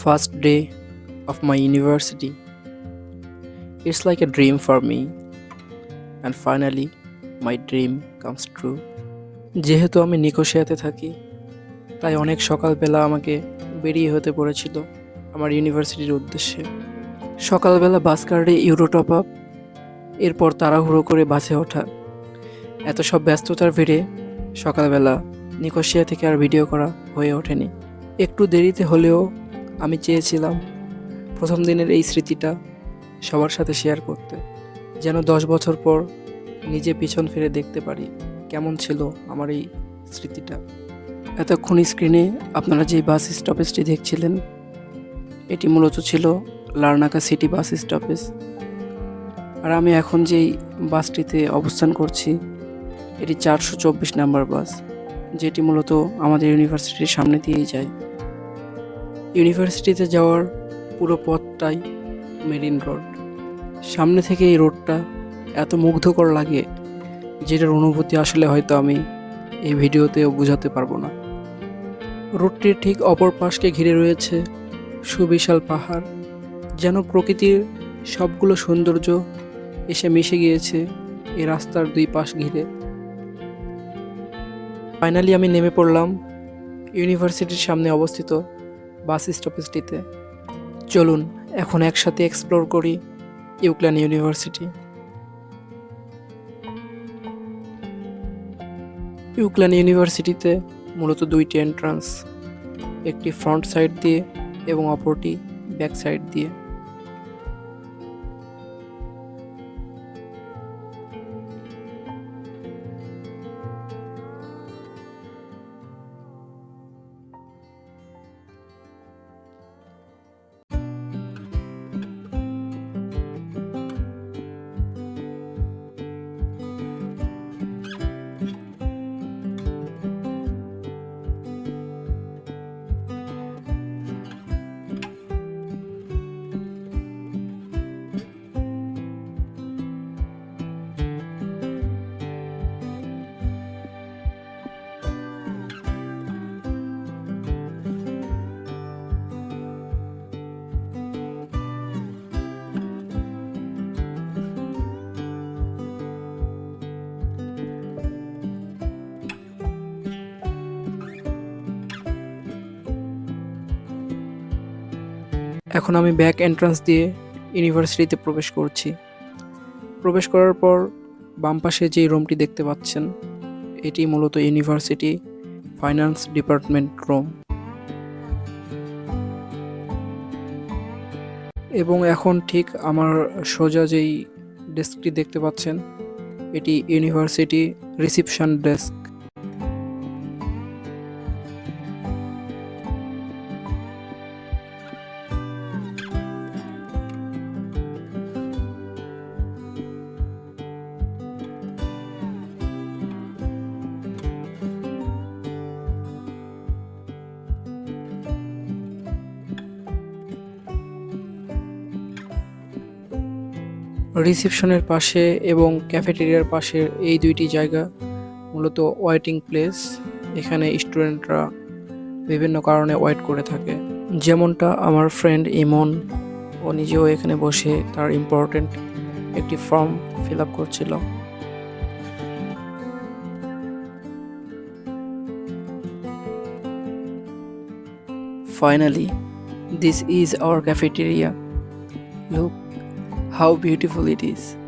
first day of my university. It's like a dream for me, and finally, my dream comes true. যেহেতু আমি নিকোশিয়াতে থাকি তাই অনেক সকালবেলা আমাকে বেরিয়ে হতে পড়েছিল আমার ইউনিভার্সিটির উদ্দেশ্যে সকালবেলা বাস কার্ডে ইউরো টপ আপ এরপর তাড়াহুড়ো করে বাসে ওঠা এত সব ব্যস্ততার ভিড়ে সকালবেলা নিকোশিয়া থেকে আর ভিডিও করা হয়ে ওঠেনি একটু দেরিতে হলেও আমি চেয়েছিলাম প্রথম দিনের এই স্মৃতিটা সবার সাথে শেয়ার করতে, যেন দশ বছর পর নিজে পিছন ফিরে দেখতে পারি কেমন ছিল আমার এই স্মৃতিটা। এতক্ষণ স্ক্রিনে আপনারা যে বাস স্টপেজটি দেখছিলেন, এটি মূলত ছিল লার্নাকা সিটি বাস স্টপেজ আর আমি এখন যেই বাসটিতে অবস্থান করছি, এটি চারশো চব্বিশ নাম্বার বাস যেটি মূলত আমাদের ইউনিভার্সিটির সামনে দিয়েই যায়। ইউনিভার্সিটিতে যাওয়ার পুরো পথটাই মেরিন রোড। সামনে থেকে এই রোডটা এত মুগ্ধকর লাগে, যেটার অনুভূতি আসলে হয়তো আমি এই ভিডিওতেও বোঝাতে পারব না। রোডটির ঠিক অপর পাশকে ঘিরে রয়েছে সুবিশাল পাহাড়, যেন প্রকৃতির সবগুলো সৌন্দর্য এসে মিশে গিয়েছে এই রাস্তার দুই পাশ ঘিরে। ফাইনালি আমি নেমে পড়লাম ইউনিভার্সিটির সামনে অবস্থিত বাস স্টপেজটিতে। চলুন, এখন একসাথে এক্সপ্লোর করি ইউক্ল্যান ইউনিভার্সিটি। ইউক্ল্যান ইউনিভার্সিটিতে মূলত দুইটি এন্ট্রান্স একটি ফ্রন্ট সাইড দিয়ে এবং অপরটি ব্যাক সাইড দিয়ে। এখন আমি ব্যাক এন্ট্রান্স দিয়ে ইউনিভার্সিটিতে প্রবেশ করছি। প্রবেশ করার পর বাম পাশে যেই রুমটি দেখতে পাচ্ছেন, এটি মূলত ইউনিভার্সিটি ফাইন্যান্স ডিপার্টমেন্ট রুম এবং এখন ঠিক আমার সোজা যেই ডেস্কটি দেখতে পাচ্ছেন, এটি ইউনিভার্সিটি রিসিপশন ডেস্ক রিসেপশনের পাশে এবং ক্যাফেটেরিয়ার পাশের এই দুইটি জায়গা মূলত ওয়েটিং প্লেস। এখানে স্টুডেন্টরা বিভিন্ন কারণে ওয়েট করে থাকে। যেমনটা আমার ফ্রেন্ড ইমন, ও নিজেও এখানে বসে তার ইম্পর্টেন্ট একটি ফর্ম ফিল আপ করছিল। Finally this is our cafeteria look how beautiful it is.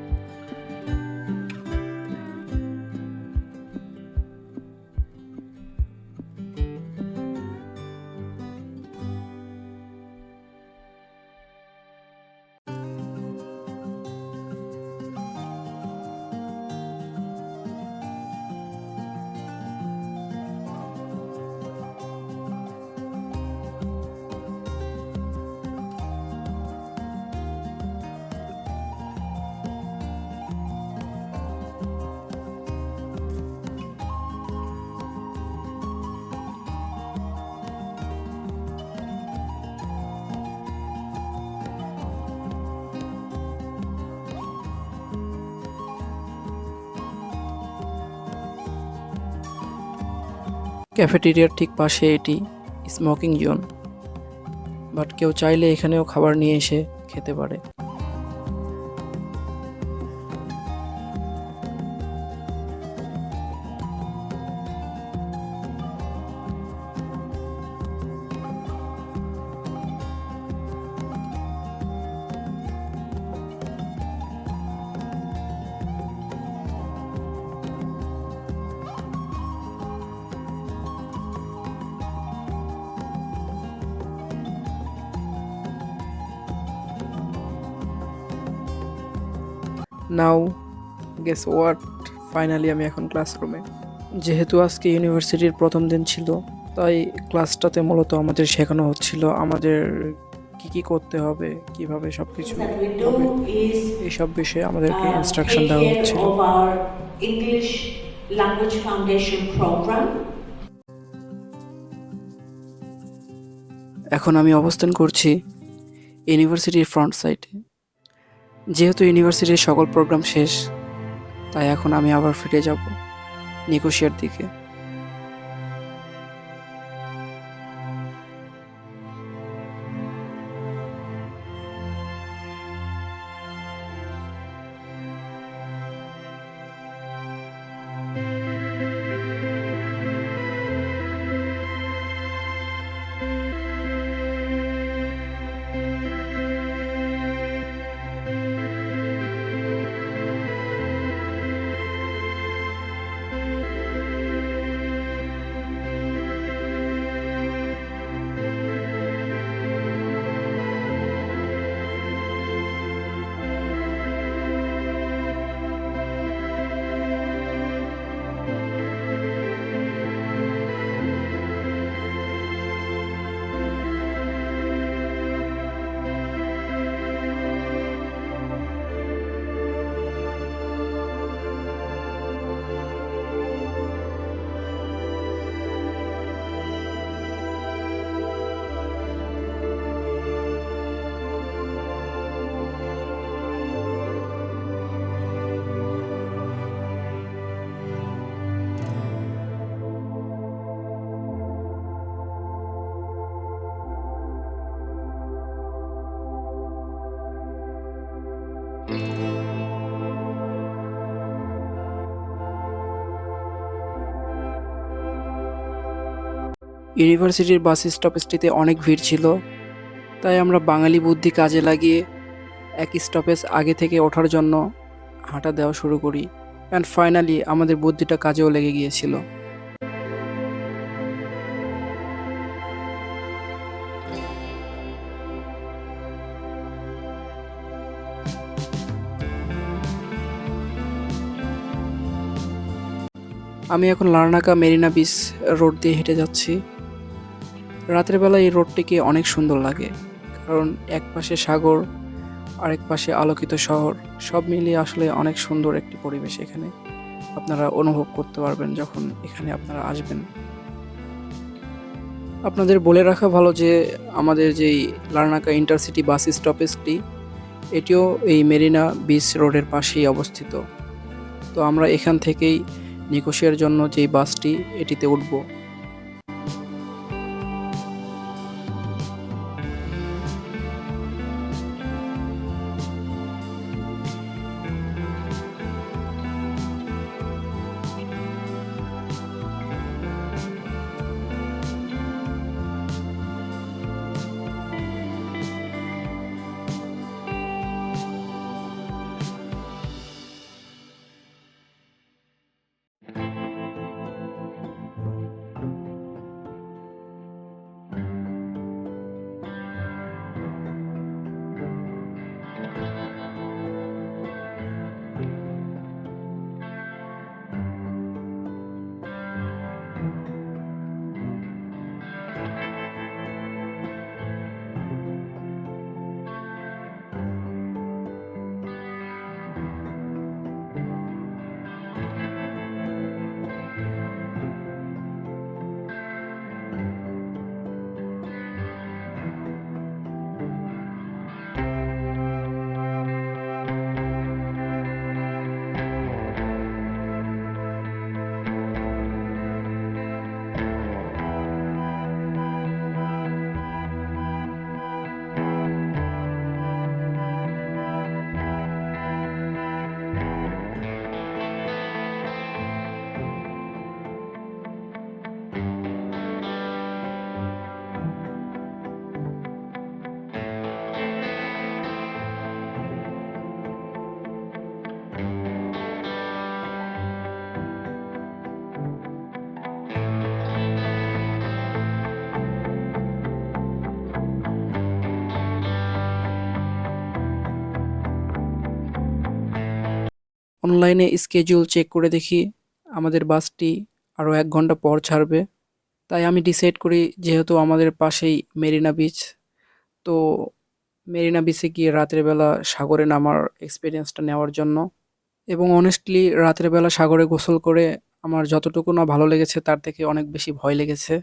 ক্যাফেটেরিয়ার ঠিক পাশে এটি, স্মোকিং জোন। বাট কেউ চাইলে এখানেও খাবার নিয়ে এসে খেতে পারে। নাও গেস হোয়াট ফাইনালি আমি এখন ক্লাসরুমে যেহেতু আজকে ইউনিভার্সিটির প্রথম দিন ছিল তাই ক্লাসটাতে মূলত আমাদের শেখানো হচ্ছিল আমাদের কি কি করতে হবে কীভাবে সব কিছু এইসব বিষয়ে আমাদেরকে ইনস্ট্রাকশন দেওয়া হচ্ছিল। এখন আমি অবস্থান করছি ইউনিভার্সিটির ফ্রন্ট সাইডে যেহেতু ইউনিভার্সিটির সকল প্রোগ্রাম শেষ তাই এখন আমি আবার ফিরে যাব নিকোশিয়ার দিকে। ইউনিভার্সিটির বাস স্টপেজটিতে অনেক ভিড় ছিল, তাই আমরা বাঙালি বুদ্ধি কাজে লাগিয়ে এক স্টপেজ আগে থেকে ওঠার জন্য হাঁটা দেওয়া শুরু করি। অ্যান্ড ফাইনালি আমাদের বুদ্ধিটা কাজেও লেগে গিয়েছিল। আমি এখন লার্নাকা মেরিনা বিচ রোড দিয়ে হেঁটে যাচ্ছি। রাতের বেলা এই রোডটিকে অনেক সুন্দর লাগে, কারণ এক পাশে সাগর, আরেক পাশে আলোকিত শহর, সব মিলিয়ে আসলে অনেক সুন্দর একটি পরিবেশ এখানে। আপনারা অনুভব করতে পারবেন যখন এখানে আপনারা আসবেন। আপনাদের বলে রাখা ভালো যে আমাদের যেই লার্নাকা ইন্টারসিটি বাস স্টপেজটি, এটিও এই মেরিনা বিচ রোডের পাশেই অবস্থিত। তো আমরা এখান থেকেই নিকোশিয়ার জন্য যেই বাসটি এটিতে উঠব। অনলাইনে স্কেডিউল চেক করে দেখি আমাদের বাসটি আরও এক ঘণ্টা পর ছাড়বে। তাই আমি ডিসাইড করি যেহেতু আমাদের পাশেই মেরিনা বিচ তো মেরিনা বিচে গিয়ে রাতের বেলা সাগরে নামার এক্সপিরিয়েন্সটা নেওয়ার জন্য। এবং অনেস্টলি রাতের বেলা সাগরে গোসল করে আমার যতটুকু না ভালো লেগেছে তার থেকে অনেক বেশি ভয় লেগেছে।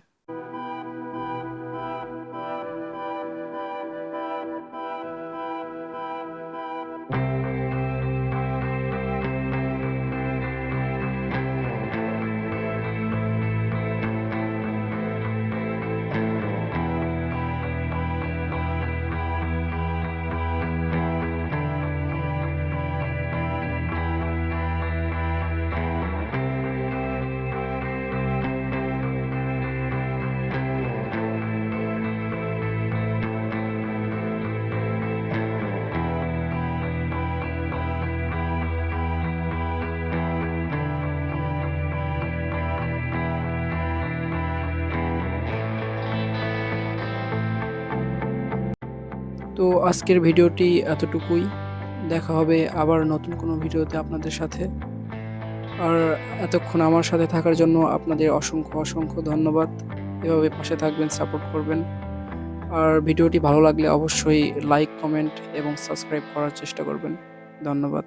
তো আজকের ভিডিওটি এতটুকুই। দেখা হবে আবার নতুন কোনো ভিডিওতে আপনাদের সাথে। আর এতক্ষণ আমার সাথে থাকার জন্য আপনাদের অসংখ্য অসংখ্য ধন্যবাদ। এভাবে পাশে থাকবেন, সাপোর্ট করবেন। আর ভিডিওটি ভালো লাগলে অবশ্যই লাইক, কমেন্ট এবং সাবস্ক্রাইব করার চেষ্টা করবেন। ধন্যবাদ।